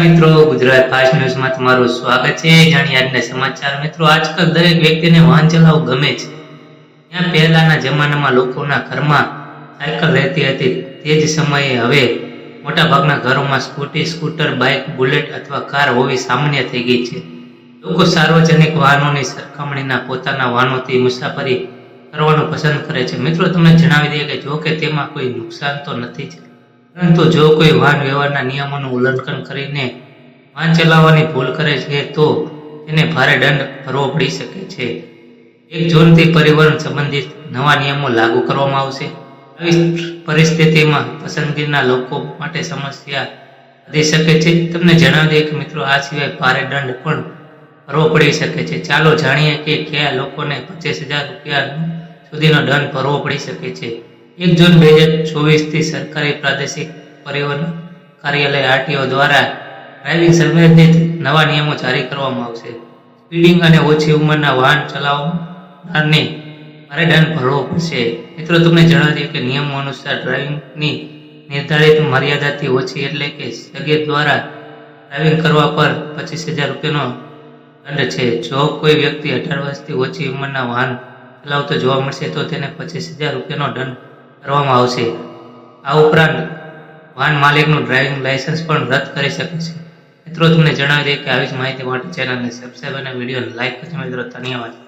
મિત્રો, ગુજરાત ફાસ્ટ ન્યૂઝમાં તમારું સ્વાગત છે. જાણીએ આજના સમાચાર. મિત્રો, આજકાલ દરેક વ્યક્તિને વાહન ચલાવવું ગમે છે. ત્યાં પહેલાના જમાનામાં લોકોના ઘરમાં સાયકલ રહેતી હતી. તે જ સમયે હવે મોટાભાગના ઘરોમાં સ્કૂટી, સ્કૂટર, બાઇક, બુલેટ અથવા કાર હોવી સામાન્ય થઈ ગઈ છે. લોકો સાર્વજનિક વાહનોની સરખામણીના પોતાના વાહનોથી મુસાફરી કરવાનું પસંદ કરે છે. મિત્રો, તમને જણાવી દઈએ કે જો કે તેમાં કોઈ નુકસાન તો નથી જ. પરંતુ જો કોઈ વાહન વ્યવહારના નિયમોનું ઉલ્લંઘન કરીને વાહન ચલાવવાની ભૂલ કરે છે, તો તેને ભારે દંડ ભરવો પડી શકે છે. એક જૂનથી પરિવહન સંબંધિત નવા નિયમો લાગુ કરવામાં આવશે. આવી પરિસ્થિતિમાં પસંદગીના લોકો માટે સમસ્યા વધી શકે છે. તમને જણાવી દઈએ કે મિત્રો, આ સિવાય ભારે દંડ પણ ભરવો પડી શકે છે. ચાલો જાણીએ કે કયા લોકોને પચીસ હજાર રૂપિયા સુધીનો દંડ ભરવો પડી શકે છે. એક જૂન બે હજાર ચોવીસથી સરકારી પ્રાદેશિક પરિવહન કાર્યાલય આરટીઓ દ્વારા ડ્રાઇવિંગ સંબંધિત નવા નિયમો જારી કરવામાં આવશે. સ્પીડિંગ અને ઓછી ઉંમરના વાહન ચલાવનારને ભારે દંડ ભરવો પડશે. મિત્રો, તમને જણાવી દઈએ કે નિયમો અનુસાર ડ્રાઇવિંગની નિર્ધારિત મર્યાદાથી ઓછી એટલે કે સ્થગિત દ્વારા ડ્રાઇવિંગ કરવા પર પચીસ હજાર રૂપિયાનો દંડ છે. જો કોઈ વ્યક્તિ અઢાર વર્ષથી ઓછી ઉંમરના વાહન ચલાવતો જોવા મળશે તો તેને પચીસ હજાર રૂપિયાનો દંડ કરવામાં આવશે. આ ઉપરાંત, વાહન માલિકનું ડ્રાઇવિંગ લાયસન્સ પણ રદ કરી શકે છે. મિત્રો, તમને જણાવી દઈએ કે આવી જ માહિતી માટે ચેનલને સબસ્ક્રાઈબ અને વિડીયોને લાઈક કરજો. મિત્રો, ધન્યવાદ.